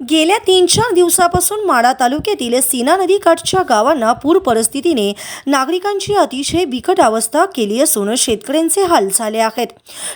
गेल्या तीन चार दिवसापासून माडा तालुक्यातील सीना नदीकाठच्या गावांना पूर परिस्थितीने नागरिकांची अतिशय बिकट अवस्था केली असून शेतकऱ्यांचे हाल झाले आहेत.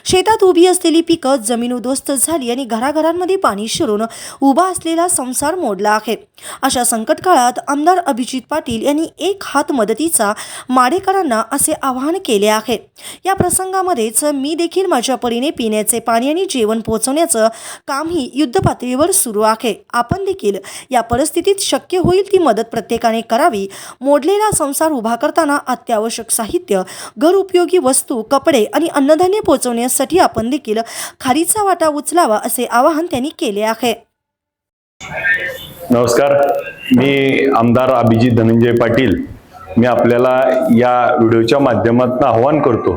शेतात उभी असलेली पिकं जमीन उद्ध्वस्त झाली आणि घराघरांमध्ये पाणी शिरून उभा असलेला संसार मोडला आहे. अशा संकट काळात आमदार अभिजित पाटील यांनी एक हात मदतीचा माडेकरांना असे आवाहन केले आहे. या प्रसंगामध्येच मी देखील माझ्या परीने पिण्याचे पाणी आणि जेवण पोहोचवण्याचं कामही युद्धपातळीवर सुरू आहे. आपण देखील या परिस्थितीत शक्य होईल ती मदत प्रत्येकाने करावी. मोडलेला संसार उभा करताना अत्यावश्यक साहित्य घर उपयोगी वस्तू कपडे आणि अन्नधान्य पोहोचवण्यासाठी आपण देखील खारीचा वाटा उचलावा असे आवाहन त्यांनी केले आहे. नमस्कार. मी आमदार अभिजित धनंजय पाटील. मी आपल्याला या व्हिडिओच्या माध्यमातून आव्हान करतो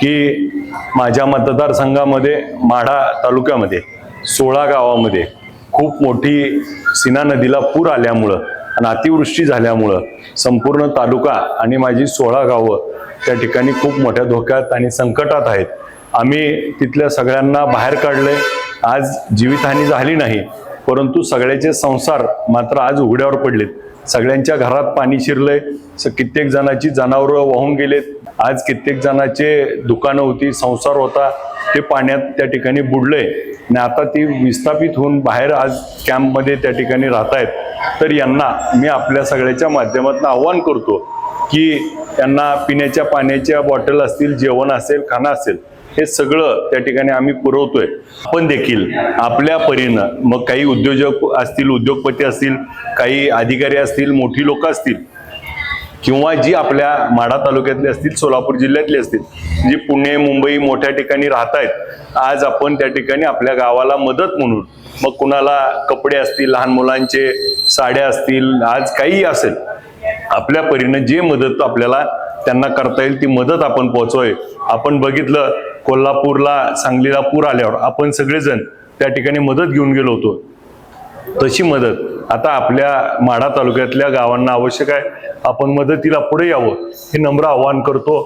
की माझ्या मतदारसंघामध्ये माढा तालुक्यामध्ये सोळा गावामध्ये खूप मोठी सीना नदीला पूर आल्यामुळं आणि अतिवृष्टी झाल्यामुळं संपूर्ण तालुका आणि माझी सोळा गावं त्या ठिकाणी खूप मोठ्या धोक्यात आणि संकटात आहेत. आम्ही तिथल्या सगळ्यांना बाहेर काढले आज जीवितहानी झाली नाही परंतु सगळ्याचे संसार मात्र आज उघड्यावर पडलेत. सगळ्यांच्या घरात पाणी शिरलंय. स- कित्येक जणाची जनावरं वाहून गेलेत. आज कित्येक जणाचे दुकानं होती संसार होता. ते पाण्यात त्या ठिकाणी बुडलंय. आणि आता ती विस्थापित होऊन बाहेर आज कॅम्पमध्ये त्या ठिकाणी राहत आहेत तर यांना मी आपल्या सगळ्याच्या माध्यमातून आव्हान करतो की त्यांना पिण्याच्या पाण्याच्या बॉटल असतील जेवण असेल खाणं असेल हे सगळं त्या ठिकाणी आम्ही पुरवतोय. आपण देखील आपल्या परीनं मग काही उद्योजक असतील उद्योगपती असतील काही अधिकारी असतील मोठी लोक असतील किंवा जी आपल्या माढा तालुक्यातली असतील सोलापूर जिल्ह्यातली असतील जी पुणे मुंबई मोठ्या ठिकाणी राहत आहेत आज आपण त्या ठिकाणी आपल्या गावाला मदत म्हणून मग कुणाला कपडे असतील लहान मुलांचे साड्या असतील आज काही असेल आपल्या परीनं जे मदत आपल्याला त्यांना करता येईल ती मदत आपण पोहोचवय. आपण बघितलं कोल्हापूरला सांगलीला पूर आल्यावर आपण सगळेजण त्या ठिकाणी मदत घेऊन गेलो होतो. तशी मदत आता आपल्या माढा तालुक्यातल्या गावांना आवश्यक आहे. आपण मदतीला पुढे यावं हे नम्र आवाहन करतो.